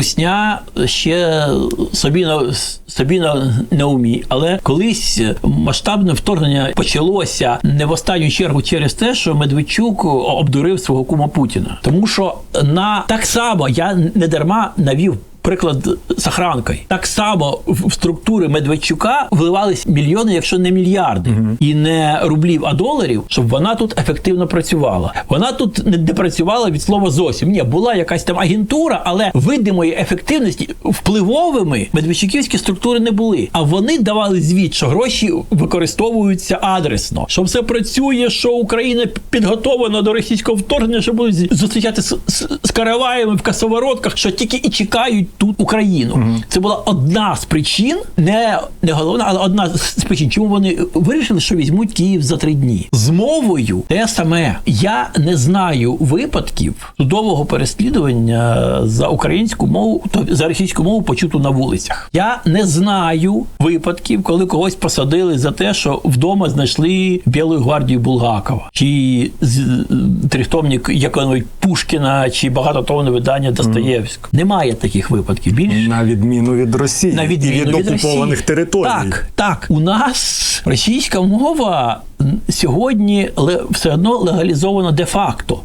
русня ще собі на собі на, на умі. Але колись масштабне вторгнення почалося не в останню чергу через те, що Медведчук обдурив свого кума Путіна. Тому що на так само я не дарма навів. Приклад з охранкою. Так само в структури Медведчука вливались мільйони, якщо не мільярди, і не рублів, а доларів, щоб вона тут ефективно працювала. Вона тут не, працювала від слова зовсім. Ні, була якась там агентура, але видимої ефективності впливовими медведчуківські структури не були. А вони давали звіт, що гроші використовуються адресно, що все працює, що Україна підготовлена до російського вторгнення, що будуть зустрічати з, з, з караваями в касоворотках, що тільки і чекають тут Україну. Це була одна з причин, не, не головна, але одна з причин, чому вони вирішили, що візьмуть Київ за три дні. З мовою те саме. Я не знаю випадків судового переслідування за українську мову, то за російську мову почуту на вулицях. Я не знаю випадків, коли когось посадили за те, що вдома знайшли Білу гвардію Булгакова, чи з- трихтомник якогось Пушкіна, чи багатотомне видання Достоєвського. Немає таких випадків. Більше На відміну від Росії на і від від окупованих Росії. територій. Так, так. У нас російська мова сьогодні все одно легалізована де-факто.